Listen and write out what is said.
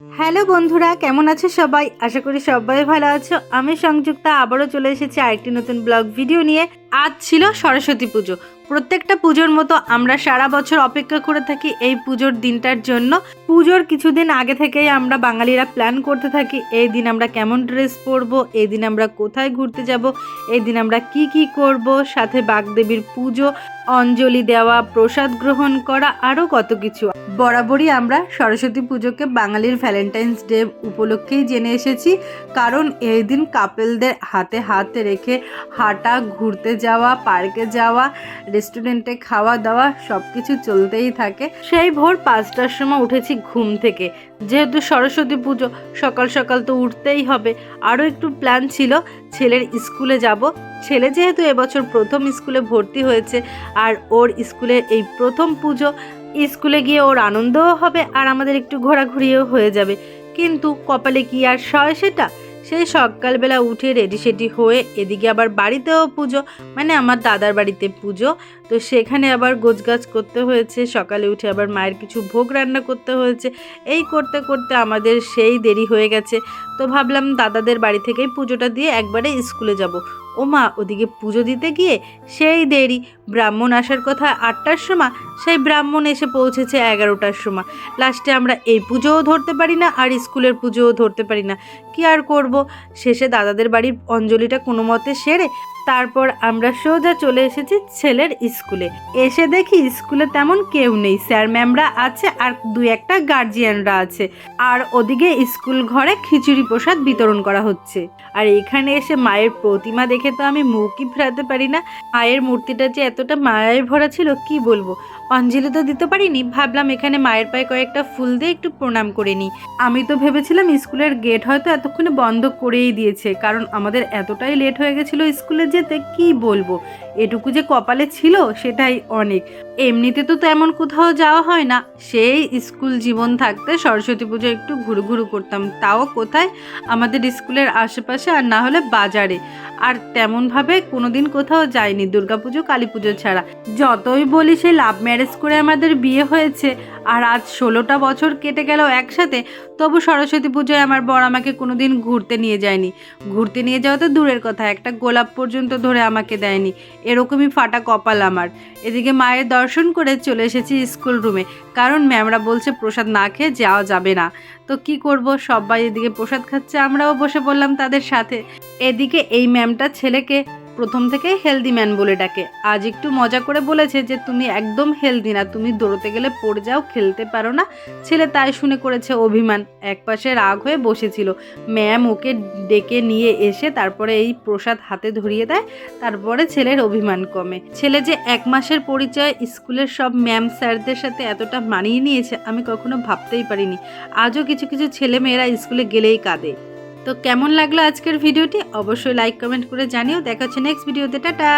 Hello বন্ধুরা, কেমন আছো সবাই? আশা করি সবাই ভালো আছো। আমি সংযুক্তা, আবারও চলে এসেছি আরেকটি নতুন ব্লগ ভিডিও নিয়ে। আজ ছিল সরস্বতী পুজো। প্রত্যেকটা পুজোর মতো আমরা সারা বছর অপেক্ষা করে থাকি এই পুজোর দিনটার জন্য। পুজোর কিছুদিন আগে থেকেই আমরা বাঙালিরা প্ল্যান করতে থাকি, এই দিন আমরা কেমন ড্রেস পরবো, এই দিন আমরা কোথায় ঘুরতে যাব, এই দিন আমরা কি কি করব, সাথে বাগদেবীর পুজো, অঞ্জলি দেওয়া, প্রসাদ গ্রহণ করা আরও কত কিছু। বরাবরই আমরা সরস্বতী পুজোকে বাঙালির ভ্যালেন্টাইন্স ডে উপলক্ষেই জেনে এসেছি। কারণ এই দিন কাপেলদের হাতে হাত রেখে হাঁটা, ঘুরতে যাওয়া, পার্কে যাওয়া, রেস্টুরেন্টে খাওয়া দাওয়া সব কিছু চলতেই থাকে। সেই ভোর পাঁচটার সময় উঠেছি ঘুম থেকে। যেহেতু সরস্বতী পুজো, সকাল সকাল তো উঠতেই হবে। আরও একটু প্ল্যান ছিল, ছেলের স্কুলে যাব। ছেলে যেহেতু এবছর প্রথম স্কুলে ভর্তি হয়েছে, আর ওর স্কুলের এই প্রথম পুজো, স্কুলে গিয়ে ওর আনন্দও হবে আর আমাদের একটু ঘোরাঘুরিও হয়ে যাবে। কিন্তু কপালে কি আর সয় সেটা? সেই সকালবেলা উঠে রেডি সেডি হয়ে এদিকে আবার বাড়িতেও পুজো মানে আমার দাদার বাড়িতে পুজো। তো সেখানে আবার গোছগাছ করতে হয়েছে, সকালে উঠে আবার মায়ের কিছু ভোগ রান্না করতে হয়েছে। এই করতে করতে আমাদের সেই দেরি হয়ে গেছে। তো ভাবলাম দাদাদের বাড়ি থেকেই পুজোটা দিয়ে একবারে স্কুলে যাব। ও মা ওদিকে পুজো দিতে গিয়ে সেই দেরি। ব্রাহ্মণ আসার কথা আটটার সময়, সেই ব্রাহ্মণ এসে পৌঁছেছে এগারোটার সময়। লাস্টে আমরা এই পুজোও ধরতে পারি না আর স্কুলের পুজোও ধরতে পারি না। কি আর করব? শেষে দাদাদের বাড়ির অঞ্জলিটা কোনো মতে সেরে তারপর আমরা সোজা চলে এসেছি ছেলের স্কুলে। এসে দেখি স্কুলে তেমন কেউ নেই। স্যার, ম্যামরা আছে আর দু একটা গার্জিয়ানরা আছে। আর ওদিকে স্কুল ঘরে খিচুড়ি প্রসাদ বিতরণ করা হচ্ছে। আর এখানে এসে মায়ের প্রতিমা দেখে তো আমি মুখই ফেরাতে পারি না। মায়ের মূর্তিটা যে এতটা মায়ের ভরা ছিল, কি বলব? অঞ্জলি তো দিতে পারিনি, ভাবলাম এখানে মায়ের পায়ে কয়েকটা ফুল দিয়ে একটু প্রণাম করে নিই। আমি তো ভেবেছিলাম স্কুলের গেট হয়তো এতক্ষণে বন্ধ করেই দিয়েছে, কারণ আমাদের এতটাই লেট হয়ে গেছিল স্কুলে যেতে, কি বলব? এটুকু যে কপালে ছিল, সেটাই অনেক। এমনিতে তো তেমন কোথাও যাওয়া হয় না, সেই স্কুল জীবন থাকতে সরস্বতী পুজো একটু ঘুরু ঘুরু করতাম, তাও কোথায়? আমাদের স্কুলের আশেপাশে আর না হলে বাজারে। আর তেমনভাবে কোনোদিন কোথাও যায়নি দুর্গাপুজো কালী পুজো ছাড়া। যতই বলি সে লাভ ম্যারেজ করে আমাদের বিয়ে হয়েছে আর আজ ষোলোটা বছর কেটে গেল একসাথে, তবু সরস্বতী পুজোয় আমার বর আমাকে কোনো দিন ঘুরতে নিয়ে যায়নি। ঘুরতে নিয়ে যাওয়া তো দূরের কথা, একটা গোলাপ পর্যন্ত ধরে আমাকে দেয়নি। এরকমই ফাটা কপাল আমার। এদিকে মায়ের দর্শন করে চলে এসেছি স্কুল রুমে। কারণ ম্যামরা বলছে প্রসাদ না খেয়ে যাওয়া যাবে না। তো কি করব? সবাই এদিকে প্রসাদ খাচ্ছে, আমরাও বসে পড়লাম তাদের সাথে। এদিকে এই ম্যামটা ছেলেকে প্রথম থেকেই হেলদি ম্যান বলে ডাকে। আজ একটু মজা করে বলেছে যে, তুমি একদম হেলদি না, তুমি দৌড়তে গেলে পড়ে যাও, খেলতে পারো না। ছেলে তাই শুনে করেছে অভিমান। একপাশে রাগ হয়ে বসেছিল। ম্যাম ওকে ডেকে নিয়ে এসে তারপরে এই প্রসাদ হাতে ধরিয়ে দেয়, তারপরে ছেলের অভিমান কমে। ছেলে যে এক মাসের পরিচয় স্কুলের সব ম্যাম স্যারদের সাথে এতটা মানিয়ে নিয়েছে, আমি কখনো ভাবতেই পারিনি। আজও কিছু কিছু ছেলে মেয়েরা স্কুলে গেলেই কাঁদে। তো কেমন লাগল আজকের ভিডিওটি? অবশ্যই লাইক কমেন্ট করে জানিও। দেখা হচ্ছে নেক্সট ভিডিওতে। টাটা!